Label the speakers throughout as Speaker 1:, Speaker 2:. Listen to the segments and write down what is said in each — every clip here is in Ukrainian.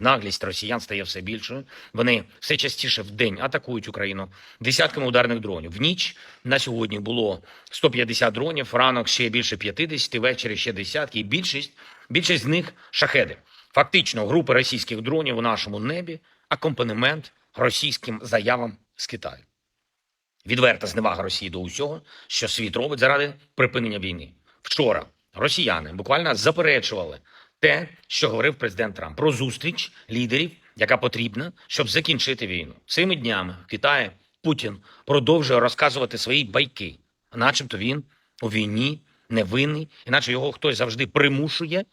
Speaker 1: Наглість росіян стає все більшою. Вони все частіше в день атакують Україну десятками ударних дронів. В ніч на сьогодні було 150 дронів, ранок ще більше 50, ввечері ще десятки. І більшість, більшість з них шахеди. Фактично, групи російських дронів у нашому небі акомпанемент російським заявам з Китаю. Відверта зневага Росії до усього, що світ робить заради припинення війни. Вчора росіяни буквально заперечували те, що говорив президент Трамп про зустріч лідерів, яка потрібна, щоб закінчити війну. Цими днями в Китаї Путін продовжує розказувати свої байки, начебто він у війні невинний, іначе його хтось завжди примушує,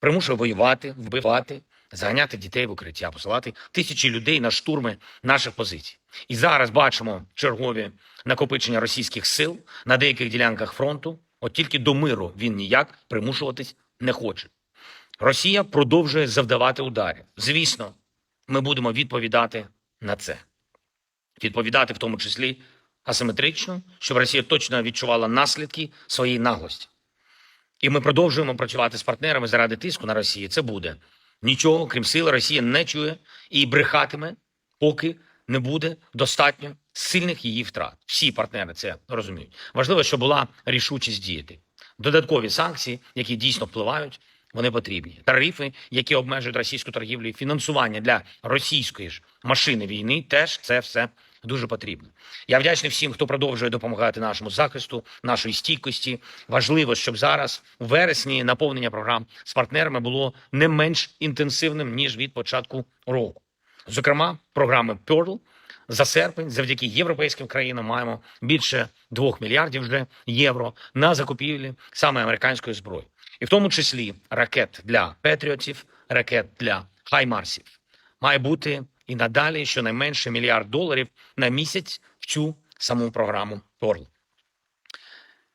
Speaker 1: примушує воювати, вбивати, заганяти дітей в укриття, посилати тисячі людей на штурми наших позицій. І зараз бачимо чергові накопичення російських сил на деяких ділянках фронту. От тільки до миру він ніяк примушуватись не хоче. Росія продовжує завдавати ударів. Звісно, ми будемо відповідати на це. Відповідати в тому числі асиметрично, щоб Росія точно відчувала наслідки своєї наглості. І ми продовжуємо працювати з партнерами заради тиску на Росію. Це буде. Нічого, крім сили, Росія не чує і брехатиме, поки не буде достатньо сильних її втрат. Всі партнери це розуміють. Важливо, щоб була рішучість діяти. Додаткові санкції, які дійсно впливають, вони потрібні. Тарифи, які обмежують російську торгівлю, і фінансування для російської ж машини війни, теж це все дуже потрібно. Я вдячний всім, хто продовжує допомагати нашому захисту, нашої стійкості. Важливо, щоб зараз у вересні наповнення програм з партнерами було не менш інтенсивним ніж від початку року. Зокрема, програми Pearl за серпень, завдяки європейським країнам, маємо більше 2 мільярдів вже євро на закупівлі саме американської зброї, і в тому числі ракет для Петріотів, ракет для Хаймарсів. Має бути і надалі щонайменше мільярд доларів на місяць в цю саму програму Pearl.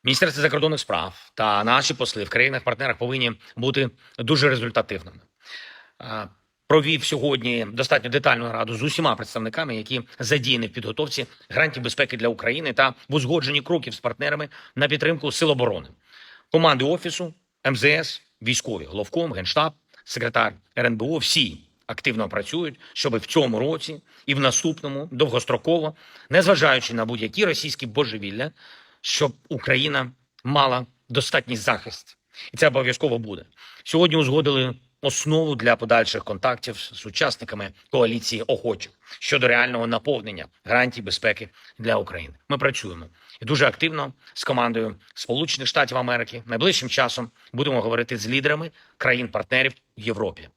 Speaker 1: Міністерство закордонних справ та наші посли в країнах-партнерах повинні бути дуже результативними. Провів сьогодні достатньо детальну раду з усіма представниками, які задіяні в підготовці грантів безпеки для України та в узгодженні кроків з партнерами на підтримку сил оборони, команди офісу, МЗС, військові, головком, генштаб, секретар РНБО. Всі активно працюють, щоб в цьому році і в наступному довгостроково, незважаючи на будь-які російські божевілля, щоб Україна мала достатній захист, і це обов'язково буде. Сьогодні узгодили основу для подальших контактів з учасниками коаліції охочих щодо реального наповнення гарантій безпеки для України. Ми працюємо і дуже активно з командою Сполучених Штатів Америки. Найближчим часом будемо говорити з лідерами країн-партнерів в Європі.